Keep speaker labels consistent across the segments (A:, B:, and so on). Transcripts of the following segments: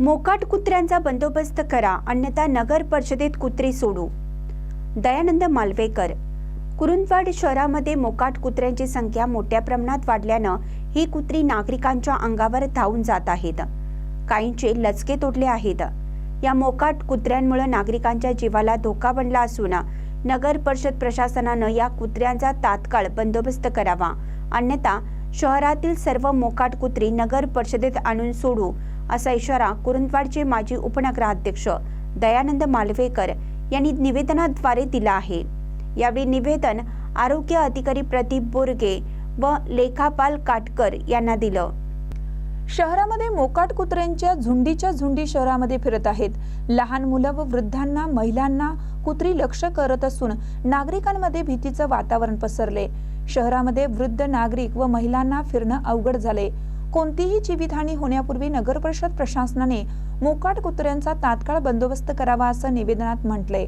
A: मोकाट कुत्र्यांचा बंदोबस्त करा अन्यथा नगर परिषदेत कुत्री सोडू. दयानंद मालवेकर. कुरुंदवाड शहरामध्ये मोकाट कुत्र्यांची संख्या मोठ्या प्रमाणात वाढल्यानं ही कुत्री नागरिकांच्या अंगावर धावून जात आहेत. काहींचे लचके तोडले आहेत. या मोकाट कुत्र्यांमुळे नागरिकांच्या जीवाला धोका बनला असून नगर परिषद प्रशासनानं या कुत्र्यांचा तात्काळ बंदोबस्त करावा अन्यथा शहरातील सर्व मोकाट कुत्री नगर परिषदेत आणून सोडू असा इशारा कुरुंदवाडचे माजी उपनगराध्यक्ष दयानंद मालवेकर यांनी निवेदनाद्वारे दिला आहे. यावेळी निवेदन आरोग्य अधिकारी प्रदीप बोरगे व लेखापाल काटकर यांना दिलं.
B: शहरामध्ये मोकाट कुत्र्यांच्या झुंडीच्या झुंडी शहरामध्ये फिरत आहेत. लहान मुलं व वृद्धांना महिलांना कुत्री लक्ष करत असून नागरिकांमध्ये भीतीचं वातावरण पसरले. शहरामध्ये वृद्ध नागरिक व महिलांना फिरणं अवघड झाले. कोणतीही जीवितहानी होण्यापूर्वी नगर परिषद प्रशासनाने मोकाट कुत्र्यांचा तात्काळ बंदोबस्त करावा असं निवेदनात म्हटलंय.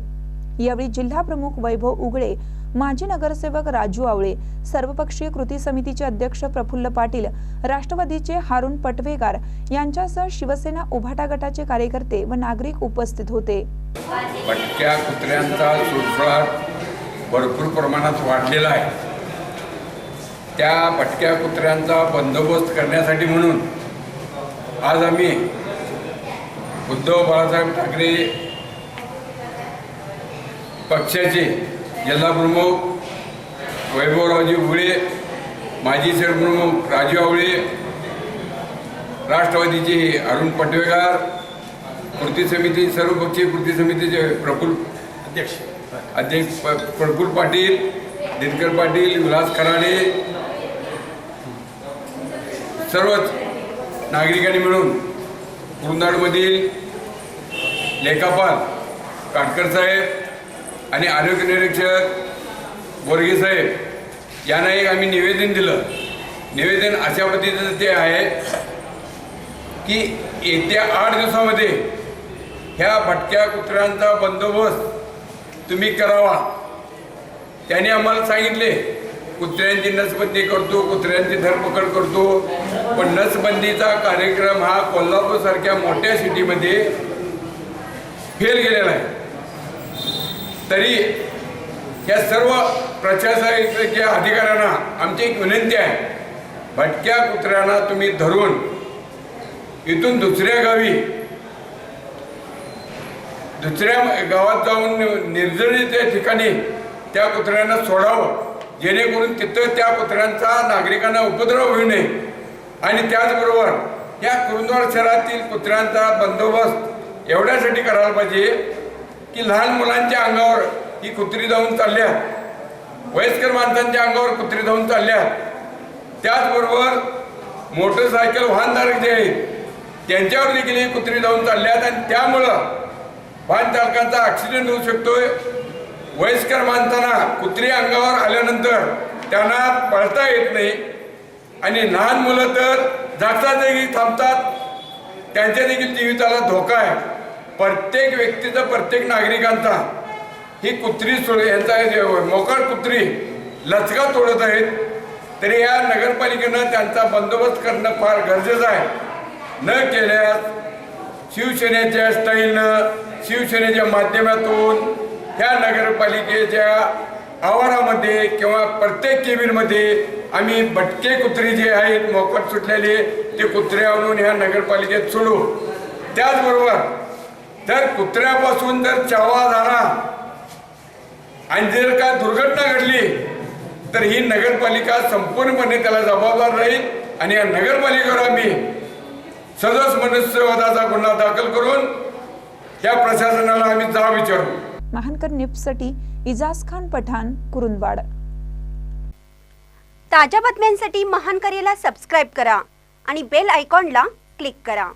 B: यावेळी जिल्हा प्रमुख वैभव उगळे माजी नगरसेवक राजू आवळे सर्वपक्षीय कृती समितीचे अध्यक्ष प्रफुल्ल पाटील राष्ट्रवादीचे हारून पटवेगार यांच्यासह शिवसेना उभाटा गटाचे कार्यकर्ते व नागरिक उपस्थित होते.
C: कुत्र्यांचा भरपूर प्रमाणात वाढलेला आहे. त्या भटक्या कुत्र्यांचा बंदोबस्त करण्यासाठी म्हणून आज आम्ही उद्धव बाळासाहेब ठाकरे पक्षाचे जिल्हाप्रमुख वैभवरावजी उगळे माजी सरप्रमुख राजू आवळे राष्ट्रवादीचे अरुण पटवेगार कृती समिती सर्वपक्षीय कृती समितीचे प्रफुल्ल अध्यक्ष. अध्यक्ष प- प्रफुल्ल पाटील दिनकर पाटील विलास खराडे सर्वच नागरिकांनी मिळून कुरुंदाडमधील लेखापाल काटकर साहेब आणि आरोग्य निरीक्षक बोरगे साहेब यांना एक आम्ही निवेदन दिलं. निवेदन अशा पद्धतीचं ते आहे की येत्या आठ दिवसामध्ये ह्या भटक्या कुत्र्यांचा बंदोबस्त तुम्ही करावा. त्याने आम्हाला सांगितले कुत्र्यांची नसबंदी करतो कुत्र्यांची धरपकड करतो. पण नसबंदीचा कार्यक्रम हा कोल्हापूरसारख्या मोठ्या सिटीमध्ये फेल गेलेला आहे. तरी या सर्व प्रशासकीय अधिकाऱ्यांना आमची एक विनंती आहे. भटक्या कुत्र्यांना तुम्ही धरून इथून दुसऱ्या गावी दुसऱ्या गावात जाऊन निर्जनीच्या ठिकाणी त्या कुत्र्यांना सोडावं. जेणेकरून तिथं त्या कुत्र्यांचा नागरिकांना उपद्रव होऊ नये. आणि त्याचबरोबर या कुरुंदवाड शहरातील कुत्र्यांचा बंदोबस्त एवढ्यासाठी करायला पाहिजे की लहान मुलांच्या अंगावर ही कुत्री जाऊन चालल्या. वयस्कर माणसांच्या अंगावर कुत्री जाऊन चालल्या. त्याचबरोबर मोटरसायकल वाहनधारक जे आहेत त्यांच्यावर देखील ही कुत्री जाऊन चालल्यात आणि त्यामुळं वाहन चालकांचा ॲक्सिडेंट होऊ शकतोय. वयस्कर माणसांना कुत्री अंगावर आल्यानंतर त्यांना पळता येत नाही. आणि लहान मुलं तर जागच्या जागी थांबतात. त्यांच्या देखील जीविताला धोका आहे. प्रत्येक व्यक्तीचा प्रत्येक नागरिकांचा ही कुत्री सोड यांचा मोकळ कुत्री लचका तोडत आहेत. तरी या नगरपालिकेनं त्यांचा बंदोबस्त करणं फार गरजेचं आहे. न केल्यास शिवसेनेच्या स्टाईलनं शिवसेनेच्या माध्यमातून ह्या नगरपालिकेच्या आवारामध्ये किंवा प्रत्येक केबिनमध्ये आम्ही भटके कुत्रे जे आहेत मोकट सुटलेले ते कुत्रे आणून ह्या नगरपालिकेत सोडू. त्याचबरोबर जर कुत्र्यापासून जर चावा झाला आणि जर का दुर्घटना घडली तर ही नगरपालिका संपूर्णपणे त्याला जबाबदार राहील आणि या नगरपालिकेवर आम्ही सदस मनुष्यवादाचा गुन्हा दाखल करून या प्रशासनाला आम्ही जाब विचारू.
B: महानकर न्यूजसाठी इजाज खान पठाण कुरुंदवाड.
A: ताज्या बातम्यांसाठी महानकरेला सबस्क्राईब करा आणि बेल आयकॉनला क्लिक करा.